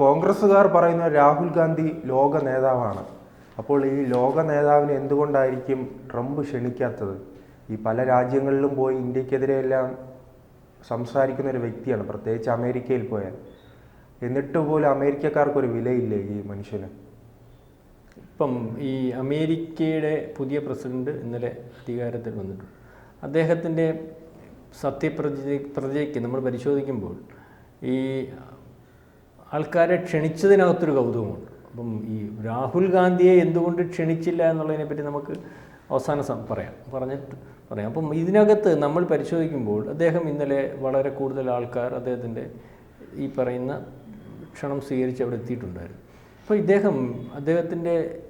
കോൺഗ്രസ്സുകാർ പറയുന്ന രാഹുൽ ഗാന്ധി ലോക നേതാവാണ്. അപ്പോൾ ഈ ലോക നേതാവിനെ എന്തുകൊണ്ടായിരിക്കും ട്രംപ് ക്ഷണിക്കാത്തത്? ഈ പല രാജ്യങ്ങളിലും പോയി ഇന്ത്യക്കെതിരെ എല്ലാം സംസാരിക്കുന്ന ഒരു വ്യക്തിയാണ്. പ്രത്യേകിച്ച് അമേരിക്കയിൽ പോയാൽ. എന്നിട്ട് പോലും അമേരിക്കക്കാർക്കൊരു വിലയില്ലേ ഈ മനുഷ്യന്? ഇപ്പം ഈ അമേരിക്കയുടെ പുതിയ പ്രസിഡന്റ് ഇന്നലെ അധികാരത്തിൽ വന്നിട്ടുണ്ട്. അദ്ദേഹത്തിന്റെ സത്യപ്രതിജ്ഞയ്ക്ക് പ്രതിജ്ഞയ്ക്ക് നമ്മൾ പരിശോധിക്കുമ്പോൾ ഈ ആൾക്കാരെ ക്ഷണിച്ചതിനകത്തൊരു കൗതുകമുണ്ട്. അപ്പം ഈ രാഹുൽ ഗാന്ധിയെ എന്തുകൊണ്ട് ക്ഷണിച്ചില്ല എന്നുള്ളതിനെ പറ്റി നമുക്ക് അവസാനം പറയാം. പറഞ്ഞിട്ട് പറയാം. അപ്പം ഇതിനകത്ത് നമ്മൾ പരിശോധിക്കുമ്പോൾ അദ്ദേഹം ഇന്നലെ വളരെ കൂടുതൽ ആൾക്കാർ അദ്ദേഹത്തിന്റെ ഈ പറയുന്ന ക്ഷണം സ്വീകരിച്ച് അവിടെ എത്തിയിട്ടുണ്ടായിരുന്നു. അപ്പോൾ ഇദ്ദേഹം അദ്ദേഹത്തിന്റെ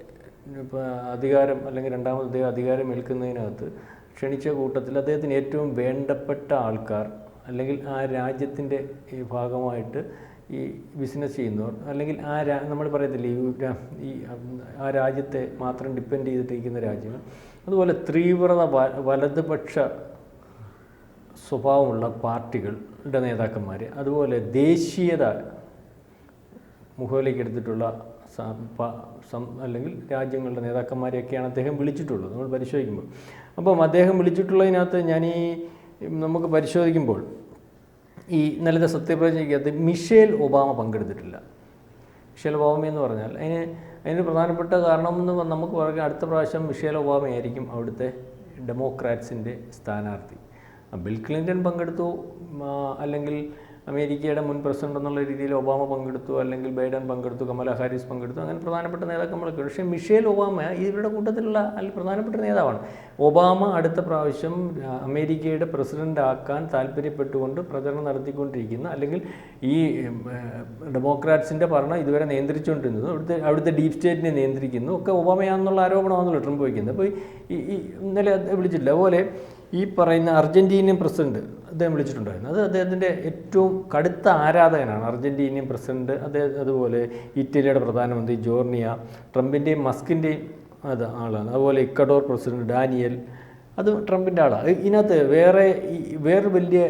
അധികാരം അല്ലെങ്കിൽ രണ്ടാമത് അദ്ദേഹം അധികാരം ഏൽക്കുന്നതിനകത്ത് ക്ഷണിച്ച കൂട്ടത്തിൽ അദ്ദേഹത്തിന് ഏറ്റവും വേണ്ടപ്പെട്ട ആൾക്കാർ അല്ലെങ്കിൽ ആ രാജ്യത്തിന്റെ ഭാഗമായിട്ട് ഈ ബിസിനസ് ചെയ്യുന്നവർ അല്ലെങ്കിൽ ആ രാ നമ്മൾ പറയത്തില്ലേ ഈ ആ രാജ്യത്തെ മാത്രം ഡിപ്പെൻഡ് ചെയ്തിട്ടിരിക്കുന്ന രാജ്യങ്ങൾ. അതുപോലെ തീവ്രത വലതുപക്ഷ സ്വഭാവമുള്ള പാർട്ടികളുടെ നേതാക്കന്മാർ അതുപോലെ ദേശീയത മുഖവിലേക്ക് എടുത്തിട്ടുള്ള അല്ലെങ്കിൽ രാജ്യങ്ങളുടെ നേതാക്കന്മാരെയൊക്കെയാണ് അദ്ദേഹം വിളിച്ചിട്ടുള്ളത്. നമ്മൾ പരിശോധിക്കുമ്പോൾ. അപ്പം അദ്ദേഹം വിളിച്ചിട്ടുള്ളതിനകത്ത് ഞാൻ ഈ നമുക്ക് പരിശോധിക്കുമ്പോൾ ഈ ഇന്നലത്തെ സത്യപ്രതിജ്ഞയ്ക്കകത്ത് മിഷേൽ ഒബാമ പങ്കെടുത്തിട്ടില്ല. മിഷേൽ ഒബാമ എന്ന് പറഞ്ഞാൽ അതിന് അതിന് പ്രധാനപ്പെട്ട കാരണം എന്ന് നമുക്ക് പറയാം. അടുത്ത പ്രാവശ്യം മിഷേൽ ഒബാമയായിരിക്കും അവിടുത്തെ ഡെമോക്രാറ്റ്സിന്റെ സ്ഥാനാർത്ഥി. ബിൽ ക്ലിന്റൺ പങ്കെടുത്തു അല്ലെങ്കിൽ അമേരിക്കയുടെ മുൻ പ്രസിഡന്റ് എന്നുള്ള രീതിയിൽ ഒബാമ പങ്കെടുത്തു അല്ലെങ്കിൽ ബൈഡൻ പങ്കെടുത്തു കമല ഹാരിസ് പങ്കെടുത്തു അങ്ങനെ പ്രധാനപ്പെട്ട നേതാക്കന്മാരൊക്കെ. പക്ഷേ മിഷേൽ ഒബാമ ഇവരുടെ കൂട്ടത്തിലുള്ള അല്ലെങ്കിൽ പ്രധാനപ്പെട്ട നേതാവാണ്. ഒബാമ അടുത്ത പ്രാവശ്യം അമേരിക്കയുടെ പ്രസിഡന്റ് ആക്കാൻ താല്പര്യപ്പെട്ടുകൊണ്ട് പ്രചരണം നടത്തിക്കൊണ്ടിരിക്കുന്ന അല്ലെങ്കിൽ ഈ ഡെമോക്രാറ്റ്സിന്റെ ഭരണം ഇതുവരെ നിയന്ത്രിച്ചുകൊണ്ടിരുന്നത് അവിടുത്തെ അവിടുത്തെ ഡീപ് സ്റ്റേറ്റിനെ നിയന്ത്രിക്കുന്നു. ഒക്കെ ഒബാമയാണെന്നുള്ള ആരോപണമാണല്ലോ ട്രംപ് വയ്ക്കുന്നത്. അപ്പോൾ ഈ ഇന്നലെ അത് വിളിച്ചിട്ടില്ല. അതുപോലെ ഈ പറയുന്ന അർജന്റീനിയൻ പ്രസിഡന്റ് അദ്ദേഹം വിളിച്ചിട്ടുണ്ടായിരുന്നു. അത് അദ്ദേഹത്തിന്റെ ഏറ്റവും കടുത്ത ആരാധകനാണ് അർജന്റീനിയൻ പ്രസിഡന്റ് അദ്ദേഹം അതുപോലെ ഇറ്റലിയുടെ പ്രധാനമന്ത്രി ജോർണിയ ട്രംപിന്റെയും മസ്കിന്റെയും അത് ആളാണ്. അതുപോലെ ഇക്കഡോർ പ്രസിഡന്റ് ഡാനിയൽ അത് ട്രംപിന്റെ ആളാണ് ഇതിനകത്ത് വേറെ വേറൊരു വേറെ വലിയ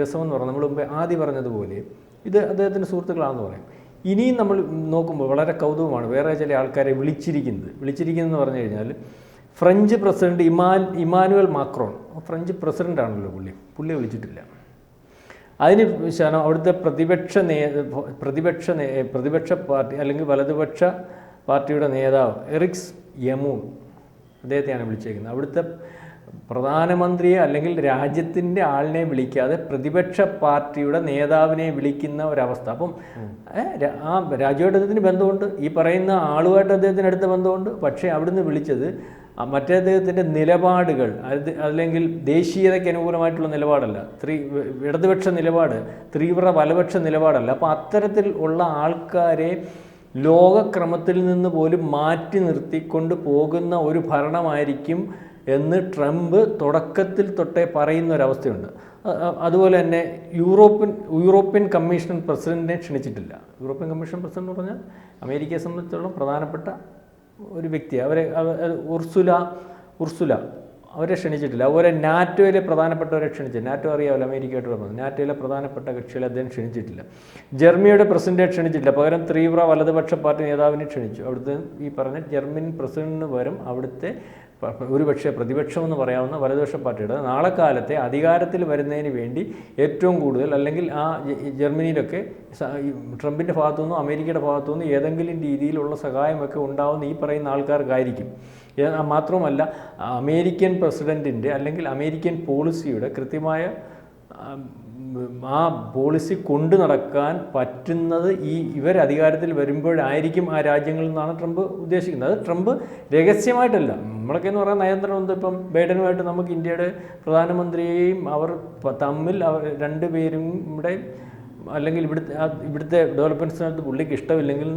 രസമെന്ന് പറഞ്ഞാൽ നമ്മൾ മുമ്പേ ആദ്യം പറഞ്ഞതുപോലെ ഇത് അദ്ദേഹത്തിന്റെ സുഹൃത്തുക്കളാണെന്ന് പറയും. ഇനിയും നമ്മൾ നോക്കുമ്പോൾ വളരെ കൗതുകമാണ് വേറെ ചില ആൾക്കാരെ വിളിച്ചിരിക്കുന്നത്. വിളിച്ചിരിക്കുന്നതെന്ന് പറഞ്ഞു കഴിഞ്ഞാൽ ഫ്രഞ്ച് പ്രസിഡന്റ് ഇമാൻ ഇമാനുവൽ മാക്രോൺ. ഫ്രഞ്ച് പ്രസിഡന്റ് ആണല്ലോ പുള്ളി. പുള്ളി വിളിച്ചിട്ടില്ല. അതിന് ശേഷം അവിടുത്തെ പ്രതിപക്ഷ നേ പ്രതിപക്ഷ പ്രതിപക്ഷ പാർട്ടി അല്ലെങ്കിൽ വലതുപക്ഷ പാർട്ടിയുടെ നേതാവ് എറിക്സ് യമൂൺ അദ്ദേഹത്തെയാണ് വിളിച്ചേക്കുന്നത്. അവിടുത്തെ പ്രധാനമന്ത്രിയെ അല്ലെങ്കിൽ രാജ്യത്തിന്റെ ആളിനെ വിളിക്കാതെ പ്രതിപക്ഷ പാർട്ടിയുടെ നേതാവിനെ വിളിക്കുന്ന ഒരവസ്ഥ. അപ്പം ആ രാജ്യമായിട്ട് അദ്ദേഹത്തിന് ബന്ധമുണ്ട്. ഈ പറയുന്ന ആളുമായിട്ട് അദ്ദേഹത്തിന് അടുത്ത ബന്ധമുണ്ട്. പക്ഷേ അവിടുന്ന് വിളിച്ചത് മറ്റേ അദ്ദേഹത്തിന്റെ നിലപാടുകൾ അത് അല്ലെങ്കിൽ ദേശീയതയ്ക്ക് അനുകൂലമായിട്ടുള്ള നിലപാടല്ല ത്രീ ഇടതുപക്ഷ നിലപാട് തീവ്ര വലപക്ഷ നിലപാടല്ല. അപ്പോൾ അത്തരത്തിൽ ഉള്ള ആൾക്കാരെ ലോകക്രമത്തിൽ നിന്ന് പോലും മാറ്റി നിർത്തിക്കൊണ്ട് പോകുന്ന ഒരു ഭരണമായിരിക്കും എന്ന് ട്രംപ് തുടക്കത്തിൽ തൊട്ടേ പറയുന്ന ഒരവസ്ഥയുണ്ട് അതുപോലെ തന്നെ യൂറോപ്യൻ യൂറോപ്യൻ കമ്മീഷൻ പ്രസിഡന്റിനെ ക്ഷണിച്ചിട്ടില്ല. യൂറോപ്യൻ കമ്മീഷൻ പ്രസിഡന്റ് എന്ന് പറഞ്ഞാൽ അമേരിക്കയെ സംബന്ധിച്ചിടത്തോളം പ്രധാനപ്പെട്ട ഒരു വ്യക്തി അവരെ ഉർസുല ഉർസുല അവരെ ക്ഷണിച്ചിട്ടില്ല. അതുപോലെ നാറ്റോയിലെ പ്രധാനപ്പെട്ടവരെ ക്ഷണിച്ചില്ല. നാറ്റോ അറിയാമല്ലോ അമേരിക്കയായിട്ട് ബന്ധം നാറ്റോയിലെ പ്രധാനപ്പെട്ട കക്ഷികളെ അദ്ദേഹം ക്ഷണിച്ചിട്ടില്ല. ജർമ്മനിയുടെ പ്രസിഡന്റെ ക്ഷണിച്ചിട്ടില്ല. പകരം തീവ്ര വലതുപക്ഷ പാർട്ടി നേതാവിനെ ക്ഷണിച്ചു. അവിടുത്തെ ഈ പറഞ്ഞ ജർമ്മൻ പ്രസിഡന്റിന് പകരം അവിടുത്തെ ഒരുപക്ഷെ പ്രതിപക്ഷം എന്ന് പറയാവുന്ന വലതുപക്ഷ പാർട്ടിയുടെ നാളെ കാലത്തെ അധികാരത്തിൽ വരുന്നതിന് വേണ്ടി ഏറ്റവും കൂടുതൽ അല്ലെങ്കിൽ ആ ജർമ്മനിയിലൊക്കെ ട്രംപിന്റെ ഭാഗത്തു ട്രംപിന്റെ അമേരിക്കയുടെ ഭാഗത്തു ഭാഗത്തുനിന്നും ഏതെങ്കിലും രീതിയിലുള്ള സഹായമൊക്കെ ഉണ്ടാവുന്ന ഈ പറയുന്ന ആൾക്കാർക്കായിരിക്കും. മാത്രവുമല്ല അമേരിക്കൻ പ്രസിഡന്റിന്റെ അല്ലെങ്കിൽ അമേരിക്കൻ പോളിസിയുടെ കൃത്യമായ ആം, പോളിസി കൊണ്ടു നടക്കാൻ പറ്റുന്നത് ഈ ഇവർ അധികാരത്തിൽ വരുമ്പോഴായിരിക്കും ആ രാജ്യങ്ങളിൽ നിന്നാണ് ട്രംപ് ഉദ്ദേശിക്കുന്നത്. അത് ട്രംപ് രഹസ്യമായിട്ടല്ല. നമ്മളൊക്കെ എന്ന് പറയാൻ നയതന്ത്രം ഇപ്പം ബൈഡനുമായിട്ട് നമുക്ക് ഇന്ത്യയുടെ പ്രധാനമന്ത്രിയെയും അവർ തമ്മിൽ അവർ രണ്ടുപേരും ഇവിടെ അല്ലെങ്കിൽ ഇവിടുത്തെ ഇവിടുത്തെ ഡെവലപ്മെന്റ്സിനകത്ത് പുള്ളിക്ക് ഇഷ്ടമില്ലെങ്കിൽ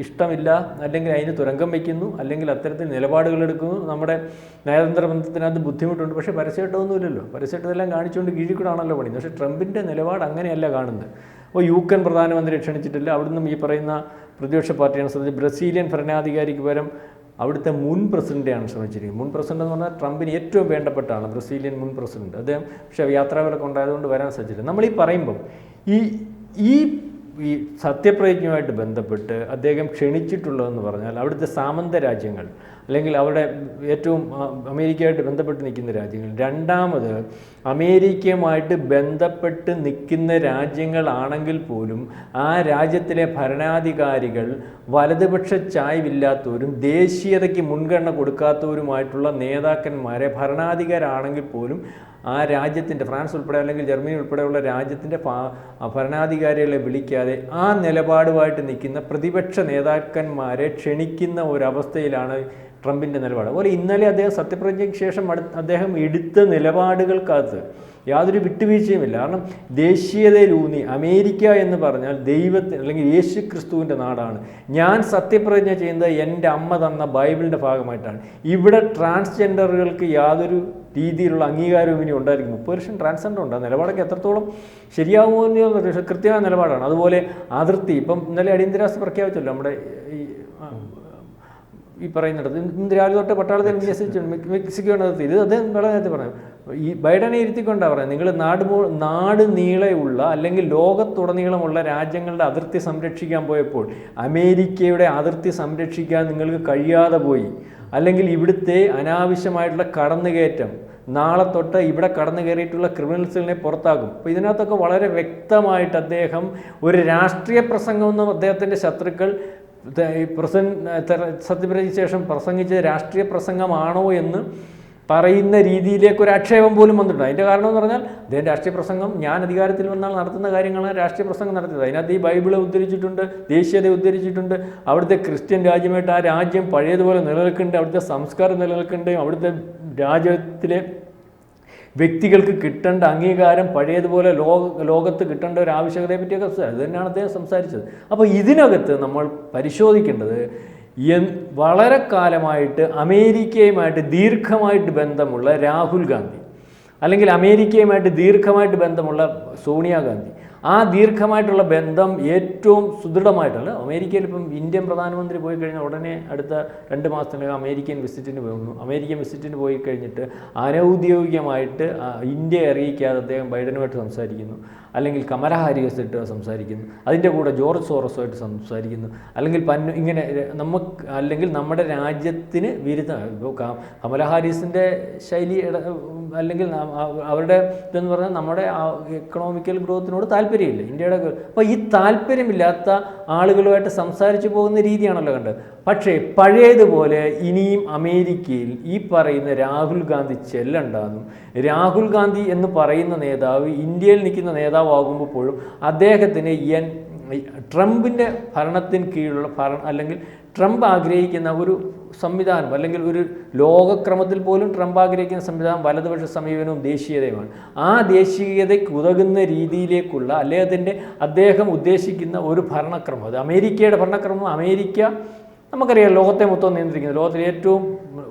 ഇഷ്ടമില്ല അല്ലെങ്കിൽ അതിന് തുരങ്കം വയ്ക്കുന്നു അല്ലെങ്കിൽ അത്തരത്തിൽ നിലപാടുകൾ എടുക്കുന്നു. നമ്മുടെ നയതന്ത്ര ബന്ധത്തിനകത്ത് ബുദ്ധിമുട്ടുണ്ട്. പക്ഷേ പരസ്യമായിട്ടൊന്നുമില്ലല്ലോ പരസ്യമായിട്ടെല്ലാം കാണിച്ചുകൊണ്ട് കീഴിക്കൂടാണല്ലോ പണി. പക്ഷേ ട്രംപിന്റെ നിലപാട് അങ്ങനെയല്ല കാണുന്നത്. അപ്പോൾ യുക്രൈൻ പ്രധാനമന്ത്രി ക്ഷണിച്ചിട്ടില്ല. അവിടുന്ന് ഈ പറയുന്ന പ്രതിപക്ഷ പാർട്ടിയാണ് ശ്രമിച്ചത്. ബ്രസീലിയൻ ഭരണാധികാരിക്ക് പകരം അവിടുത്തെ മുൻ പ്രസിഡന്റെയാണ് ശ്രമിച്ചിരിക്കുന്നത്. മുൻ പ്രസിഡന്റ് എന്ന് പറഞ്ഞാൽ ട്രംപിന് ഏറ്റവും വേണ്ടപ്പെട്ടാണ് ബ്രസീലിയൻ മുൻ പ്രസിഡന്റ്. അദ്ദേഹം പക്ഷേ യാത്രാവിലൊക്കെ ഉണ്ടായതുകൊണ്ട് വരാൻ സാധിച്ചില്ല. നമ്മൾ ഈ പറയുമ്പം ഈ ഈ ഈ സത്യപ്രതിജ്ഞയുമായിട്ട് ബന്ധപ്പെട്ട് അദ്ദേഹം ക്ഷണിച്ചിട്ടുള്ളതെന്ന് പറഞ്ഞാൽ അവിടുത്തെ സാമന്ത രാജ്യങ്ങൾ അല്ലെങ്കിൽ അവരുടെ ഏറ്റവും അമേരിക്കയായിട്ട് ബന്ധപ്പെട്ട് നിൽക്കുന്ന രാജ്യങ്ങൾ. രണ്ടാമത് അമേരിക്കയുമായിട്ട് ബന്ധപ്പെട്ട് നിൽക്കുന്ന രാജ്യങ്ങളാണെങ്കിൽ പോലും ആ രാജ്യത്തിലെ ഭരണാധികാരികൾ വലതുപക്ഷ ചായ്വില്ലാത്തവരും ദേശീയതയ്ക്ക് മുൻഗണന കൊടുക്കാത്തവരുമായിട്ടുള്ള നേതാക്കന്മാരെ ഭരണാധികാരാണെങ്കിൽ പോലും ആ രാജ്യത്തിന്റെ ഫ്രാൻസ് ഉൾപ്പെടെ അല്ലെങ്കിൽ ജർമ്മനി ഉൾപ്പെടെയുള്ള രാജ്യത്തിന്റെ ഭരണാധികാരികളെ വിളിക്കാതെ ആ നിലപാടുമായിട്ട് നിൽക്കുന്ന പ്രതിപക്ഷ നേതാക്കന്മാരെ ക്ഷണിക്കുന്ന ഒരവസ്ഥയിലാണ് ട്രംപിന്റെ നിലപാട്. അതുപോലെ ഇന്നലെ അദ്ദേഹം സത്യപ്രതിജ്ഞയ്ക്ക് ശേഷം അദ്ദേഹം എടുത്ത നിലപാടുകൾക്കകത്ത് യാതൊരു വിട്ടുവീഴ്ചയുമില്ല. കാരണം ദേശീയതയിലൂന്നി അമേരിക്ക എന്ന് പറഞ്ഞാൽ ദൈവത്തിന് അല്ലെങ്കിൽ യേശു ക്രിസ്തുവിന്റെ നാടാണ്. ഞാൻ സത്യപ്രതിജ്ഞ ചെയ്യുന്നത് എന്റെ അമ്മ തന്ന ബൈബിളിന്റെ ഭാഗമായിട്ടാണ്. ഇവിടെ ട്രാൻസ്ജെൻഡറുകൾക്ക് യാതൊരു രീതിയിലുള്ള അംഗീകാരവും ഇനി ഉണ്ടായിരിക്കും മുപ്പത് ലക്ഷം ട്രാൻസ്ജെൻഡർ ഉണ്ട്. നിലപാടൊക്കെ എത്രത്തോളം ശരിയാകുമോ എന്ന് ഒരു കൃത്യമായ നിലപാടാണ്. അതുപോലെ അതിർത്തി. ഇപ്പം ഇന്നലെ അടിയന്തരാവസ്ഥ പ്രഖ്യാപിച്ചല്ലോ നമ്മുടെ ഈ ഈ പറയുന്നിടത്ത്. ഇന്ന് രാവിലെ തൊട്ട് പട്ടാളത്തിൽ വിന്യസിച്ചിട്ടുണ്ട് മെക്സിക്കോ ഇത് അദ്ദേഹം വളരെ നേരത്തെ പറഞ്ഞു ഈ ബൈഡനെ ഇരുത്തിക്കൊണ്ടാണ് പറയുന്നത്. നിങ്ങൾ നാട് നാട് നീളെയുള്ള അല്ലെങ്കിൽ ലോകത്തുടനീളമുള്ള രാജ്യങ്ങളുടെ അതിർത്തി സംരക്ഷിക്കാൻ പോയപ്പോൾ അമേരിക്കയുടെ അതിർത്തി സംരക്ഷിക്കാൻ നിങ്ങൾക്ക് കഴിയാതെ പോയി. അല്ലെങ്കിൽ ഇവിടുത്തെ അനാവശ്യമായിട്ടുള്ള കടന്നുകയറ്റം നാളെ തൊട്ട് ഇവിടെ കടന്നു കയറിയിട്ടുള്ള ക്രിമിനൽസിനെ പുറത്താക്കും. അപ്പോൾ ഇതിനകത്തൊക്കെ വളരെ വ്യക്തമായിട്ട് അദ്ദേഹം ഒരു രാഷ്ട്രീയ പ്രസംഗം എന്ന് അദ്ദേഹത്തിന്റെ ശത്രുക്കൾ ഈ പ്രസംഗ സത്യപ്രതിക്ക് ശേഷം പ്രസംഗിച്ച രാഷ്ട്രീയ പ്രസംഗമാണോ എന്ന് പറയുന്ന രീതിയിലേക്ക് ഒരു ആക്ഷേപം പോലും വന്നിട്ടുണ്ട്. അതിന്റെ കാരണം എന്ന് പറഞ്ഞാൽ അദ്ദേഹം രാഷ്ട്രീയ പ്രസംഗം ഞാൻ അധികാരത്തിൽ വന്നാൽ നടത്തുന്ന കാര്യങ്ങളാണ് രാഷ്ട്രീയ പ്രസംഗം നടത്തിയത്. അതിനകത്ത് ഈ ബൈബിൾ ഉദ്ധരിച്ചിട്ടുണ്ട് ദേശീയത ഉദ്ധരിച്ചിട്ടുണ്ട് അവിടുത്തെ ക്രിസ്ത്യൻ രാജ്യമായിട്ട് ആ രാജ്യം പഴയതുപോലെ നിലനിൽക്കുന്നുണ്ട് അവിടുത്തെ സംസ്കാരം നിലനിൽക്കുന്നുണ്ട് അവിടുത്തെ രാജ്യത്തിലെ വ്യക്തികൾക്ക് കിട്ടേണ്ട അംഗീകാരം പഴയതുപോലെ ലോക ലോകത്ത് കിട്ടേണ്ട ഒരു ആവശ്യകതയെ പറ്റിയൊക്കെ. അത് തന്നെയാണ് അദ്ദേഹം സംസാരിച്ചത് അപ്പോൾ ഇതിനകത്ത് നമ്മൾ പരിശോധിക്കേണ്ടത് എൻ- വളരെ കാലമായിട്ട് അമേരിക്കയുമായിട്ട് ദീർഘമായിട്ട് ബന്ധമുള്ള രാഹുൽ ഗാന്ധി അല്ലെങ്കിൽ അമേരിക്കയുമായിട്ട് ദീർഘമായിട്ട് ബന്ധമുള്ള സോണിയാഗാന്ധി ആ ദീർഘമായിട്ടുള്ള ബന്ധം ഏറ്റവും സുദൃഢമായിട്ടല്ല. അമേരിക്കയിൽ ഇപ്പം ഇന്ത്യൻ പ്രധാനമന്ത്രി പോയി കഴിഞ്ഞാൽ ഉടനെ അടുത്ത രണ്ട് മാസത്തിനകം അമേരിക്കൻ വിസിറ്റിന് പോകുന്നു. അമേരിക്കൻ വിസിറ്റിന് പോയി കഴിഞ്ഞിട്ട് അനൗദ്യോഗികമായിട്ട് ഇന്ത്യയെ അറിയിക്കാതെ അദ്ദേഹം ബൈഡനുമായിട്ട് സംസാരിക്കുന്നു. അല്ലെങ്കിൽ കമല ഹാരിയസായിട്ട് സംസാരിക്കുന്നു. അതിന്റെ കൂടെ ജോർജ് സോറസുമായിട്ട് സംസാരിക്കുന്നു. അല്ലെങ്കിൽ പന്നു ഇങ്ങനെ നമുക്ക് അല്ലെങ്കിൽ നമ്മുടെ രാജ്യത്തിന് വിരുദ്ധ ഇപ്പോൾ കമല ഹാരിസിന്റെ ശൈലി അല്ലെങ്കിൽ അവരുടെ ഇതെന്ന് പറഞ്ഞാൽ നമ്മുടെ എക്കണോമിക്കൽ ഗ്രോത്തിനോട് താല്പര്യമില്ല. ഇന്ത്യയുടെ അപ്പോൾ ഈ താല്പര്യമില്ലാത്ത ആളുകളുമായിട്ട് സംസാരിച്ചു പോകുന്ന രീതിയാണല്ലോ കണ്ടത്. പക്ഷേ പഴയതുപോലെ ഇനിയും അമേരിക്കയിൽ ഈ പറയുന്ന രാഹുൽ ഗാന്ധി ചെല്ലണ്ടെന്നും രാഹുൽ ഗാന്ധി എന്ന് പറയുന്ന നേതാവ് ഇന്ത്യയിൽ നിൽക്കുന്ന നേതാവാകുമ്പോൾ പോലും അദ്ദേഹത്തിന് എൻ ട്രംപിന്റെ ഭരണത്തിന് കീഴിലുള്ള ഭരണം അല്ലെങ്കിൽ ട്രംപ് ആഗ്രഹിക്കുന്ന ഒരു സംവിധാനം അല്ലെങ്കിൽ ഒരു ലോകക്രമത്തിൽ പോലും ട്രംപ് ആഗ്രഹിക്കുന്ന സംവിധാനം വലതുപക്ഷ സമീപനവും ദേശീയതയുമാണ്. ആ ദേശീയതയ്ക്ക് ഉതകുന്ന രീതിയിലേക്കുള്ള അദ്ദേഹത്തിന്റെ അദ്ദേഹം ഉദ്ദേശിക്കുന്ന ഒരു ഭരണക്രമം അത് അമേരിക്കയുടെ ഭരണക്രമം അമേരിക്ക നമുക്കറിയാം ലോകത്തെ മൊത്തം നിയന്ത്രിക്കുന്നത് ലോകത്തിലെ ഏറ്റവും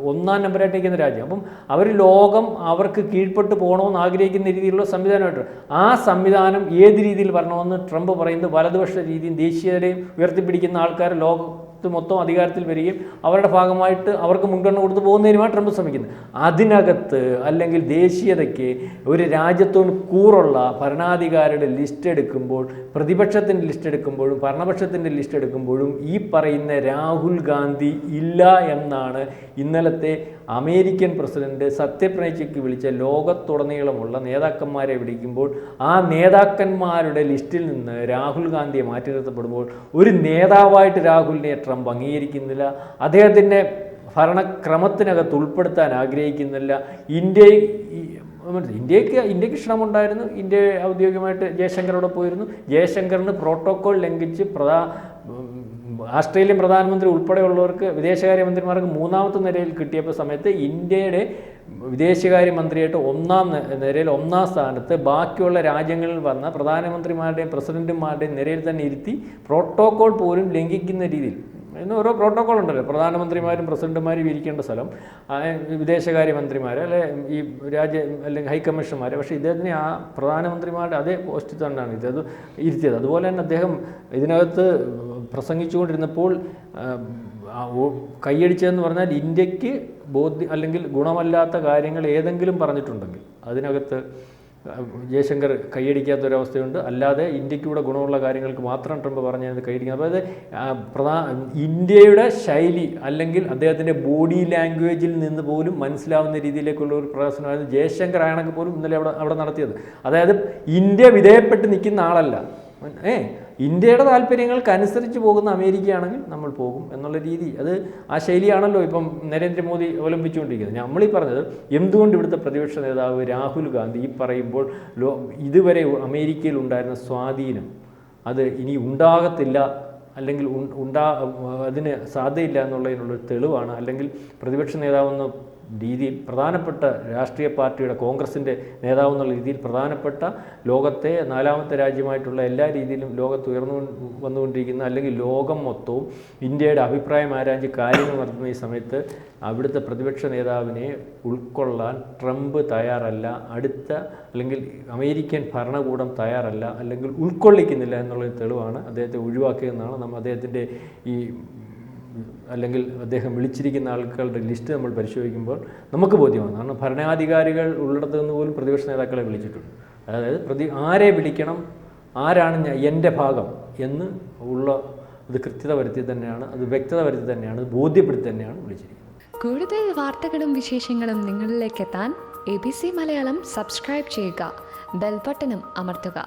ഒന്നാം നമ്പറായിട്ട് നിൽക്കുന്ന രാജ്യം. അപ്പം അവർ ലോകം അവർക്ക് കീഴ്പ്പെട്ട് പോകണമെന്ന് ആഗ്രഹിക്കുന്ന രീതിയിലുള്ള സംവിധാനമായിട്ട് ആ സംവിധാനം ഏത് രീതിയിൽ വരണമെന്ന് ട്രംപ് പറയുന്നത് വലതുപക്ഷ രീതിയും ദേശീയതയും ഉയർത്തിപ്പിടിക്കുന്ന ആൾക്കാർ ലോകത്ത് മൊത്തം അധികാരത്തിൽ വരികയും അവരുടെ ഭാഗമായിട്ട് അവർക്ക് മുൻഗണന കൊടുത്തു പോകുന്നതിനുമാണ് ട്രംപ് ശ്രമിക്കുന്നത് അതിനകത്ത് അല്ലെങ്കിൽ ദേശീയതയ്ക്ക് ഒരു രാജ്യത്തോട് കൂറുള്ള ഭരണാധികാരിയുടെ ലിസ്റ്റ് എടുക്കുമ്പോൾ പ്രതിപക്ഷത്തിന്റെ ലിസ്റ്റ് എടുക്കുമ്പോഴും ഭരണപക്ഷത്തിന്റെ ലിസ്റ്റ് എടുക്കുമ്പോഴും ഈ പറയുന്ന രാഹുൽ ഗാന്ധി ഇല്ല എന്നാണ് ഇന്നലത്തെ അമേരിക്കൻ പ്രസിഡന്റ് സത്യപ്രതിജ്ഞയ്ക്ക് വിളിച്ച ലോകത്തുടനീളമുള്ള നേതാക്കന്മാരെ വിളിക്കുമ്പോൾ ആ നേതാക്കന്മാരുടെ ലിസ്റ്റിൽ നിന്ന് രാഹുൽ ഗാന്ധിയെ മാറ്റി നിർത്തപ്പെടുമ്പോൾ ഒരു നേതാവായിട്ട് രാഹുലിനെ ട്രംപ് അംഗീകരിക്കുന്നില്ല അദ്ദേഹത്തിന്റെ ഭരണക്രമത്തിനകത്ത് ഉൾപ്പെടുത്താൻ ആഗ്രഹിക്കുന്നില്ല. ഇന്ത്യ ഇന്ത്യയ്ക്ക് ഇന്ത്യയ്ക്ക് ക്ഷണമുണ്ടായിരുന്നു. ഇന്ത്യ ഔദ്യോഗികമായിട്ട് ജയശങ്കറോടെ പോയിരുന്നു. ജയശങ്കറിന് പ്രോട്ടോകോൾ ലംഘിച്ച് പ്രധാ ആസ്ട്രേലിയൻ പ്രധാനമന്ത്രി ഉൾപ്പെടെയുള്ളവർക്ക് വിദേശകാര്യമന്ത്രിമാർക്ക് മൂന്നാമത്തെ നിരയിൽ കിട്ടിയപ്പോൾ സമയത്ത് ഇന്ത്യയുടെ വിദേശകാര്യമന്ത്രിയായിട്ട് ഒന്നാം നിരയിൽ ഒന്നാം സ്ഥാനത്ത് ബാക്കിയുള്ള രാജ്യങ്ങളിൽ വന്ന പ്രധാനമന്ത്രിമാരുടെയും പ്രസിഡന്റുമാരുടെയും നിരയിൽ തന്നെ ഇരുത്തി പ്രോട്ടോകോൾ പോലും ലംഘിക്കുന്ന രീതിയിൽ ഇന്ന് ഓരോ പ്രോട്ടോകോൾ ഉണ്ടല്ലോ പ്രധാനമന്ത്രിമാരും പ്രസിഡന്റുമാരും ഇരിക്കേണ്ട സ്ഥലം. വിദേശകാര്യമന്ത്രിമാർ അല്ലെ ഈ രാജ്യ അല്ലെങ്കിൽ ഹൈക്കമ്മീഷണർമാർ പക്ഷേ ഇദ്ദേഹത്തിന് ആ പ്രധാനമന്ത്രിമാരുടെ അതേ പോസ്റ്റിൽ തന്നെയാണ് ഇദ്ദേഹം ഇരുത്തിയത്. അതുപോലെ തന്നെ അദ്ദേഹം ഇതിനകത്ത് പ്രസംഗിച്ചുകൊണ്ടിരുന്നപ്പോൾ കൈയടിച്ചതെന്ന് പറഞ്ഞാൽ ഇന്ത്യയ്ക്ക് ബോധ്യ അല്ലെങ്കിൽ ഗുണമല്ലാത്ത കാര്യങ്ങൾ ഏതെങ്കിലും പറഞ്ഞിട്ടുണ്ടെങ്കിൽ അതിനകത്ത് ജയശങ്കർ കൈയടിക്കാത്ത ഒരവസ്ഥയുണ്ട് അല്ലാതെ ഇന്ത്യക്കൂടെ ഗുണമുള്ള കാര്യങ്ങൾക്ക് മാത്രം ട്രംപ് പറഞ്ഞത് കൈയടിക്കുന്നത്. അതായത് പ്രധാന പ്രധാ ഇന്ത്യയുടെ ശൈലി അല്ലെങ്കിൽ അദ്ദേഹത്തിന്റെ ബോഡി ലാംഗ്വേജിൽ നിന്ന് പോലും മനസ്സിലാവുന്ന രീതിയിലേക്കുള്ള ഒരു പ്രദർശനമായിരുന്നു ജയശങ്കർ ആണെങ്കിൽ പോലും ഇന്നലെ അവിടെ അവിടെ നടത്തിയത്. അതായത് ഇന്ത്യ വിധേയപ്പെട്ട് നിൽക്കുന്ന ആളല്ല. ഏ ഇന്ത്യയുടെ താല്പര്യങ്ങൾക്ക് അനുസരിച്ച് പോകുന്ന അമേരിക്കയാണെങ്കിൽ നമ്മൾ പോകും എന്നുള്ള രീതി. അത് ആ ശൈലിയാണല്ലോ ഇപ്പം നരേന്ദ്രമോദി അവലംബിച്ചുകൊണ്ടിരിക്കുന്നത്. നമ്മളീ പറഞ്ഞത് എന്തുകൊണ്ട് ഇവിടുത്തെ പ്രതിപക്ഷ നേതാവ് രാഹുൽ ഗാന്ധി ഈ പറയുമ്പോൾ ലോ ഇതുവരെ അമേരിക്കയിൽ ഉണ്ടായിരുന്ന സ്വാധീനം അത് ഇനി ഉണ്ടാകത്തില്ല അല്ലെങ്കിൽ ഉണ്ടാ അതിന് സാധ്യതയില്ല എന്നുള്ളതിനുള്ളൊരു തെളിവാണ്. അല്ലെങ്കിൽ പ്രതിപക്ഷ നേതാവെന്ന രീതിയിൽ പ്രധാനപ്പെട്ട രാഷ്ട്രീയ പാർട്ടിയുടെ കോൺഗ്രസിന്റെ നേതാവ് എന്നുള്ള രീതിയിൽ പ്രധാനപ്പെട്ട ലോകത്തെ നാലാമത്തെ രാജ്യമായിട്ടുള്ള എല്ലാ രീതിയിലും ലോകത്ത് ഉയർന്നു വന്നുകൊണ്ടിരിക്കുന്ന അല്ലെങ്കിൽ ലോകം മൊത്തവും ഇന്ത്യയുടെ അഭിപ്രായം ആരാഞ്ഞ് കാര്യങ്ങൾ നടത്തുന്ന ഈ സമയത്ത് അവിടുത്തെ പ്രതിപക്ഷ നേതാവിനെ ഉൾക്കൊള്ളാൻ ട്രംപ് തയ്യാറല്ല അടുത്ത അല്ലെങ്കിൽ അമേരിക്കൻ ഭരണകൂടം തയ്യാറല്ല അല്ലെങ്കിൽ ഉൾക്കൊള്ളിക്കുന്നില്ല എന്നുള്ള തെളിവാണ് അദ്ദേഹത്തെ ഒഴിവാക്കിയതെന്നാണ് നമ്മൾ അദ്ദേഹത്തിന്റെ ഈ അല്ലെങ്കിൽ അദ്ദേഹം വിളിച്ചിരിക്കുന്ന ആൾക്കാരുടെ ലിസ്റ്റ് നമ്മൾ പരിശോധിക്കുമ്പോൾ നമുക്ക് ബോധ്യമാണ്. കാരണം ഭരണാധികാരികൾ ഉള്ളിടത്ത് നിന്ന് പോലും പ്രതിപക്ഷ നേതാക്കളെ വിളിച്ചിട്ടുണ്ട്. അതായത് പ്രതി ആരെ വിളിക്കണം ആരാണ് ഞാൻ എന്റെ ഭാഗം എന്ന് ഉള്ള അത് കൃത്യത വരുത്തി തന്നെയാണ് അത് വ്യക്തത വരുത്തി തന്നെയാണ് ബോധ്യപ്പെടുത്തി തന്നെയാണ് വിളിച്ചിരിക്കുന്നത്. കൂടുതൽ വാർത്തകളും വിശേഷങ്ങളും നിങ്ങളിലേക്ക് എത്താൻ A B C Malayalam subscribe ചെയ്യുക. ബെൽബട്ടനും അമർത്തുക.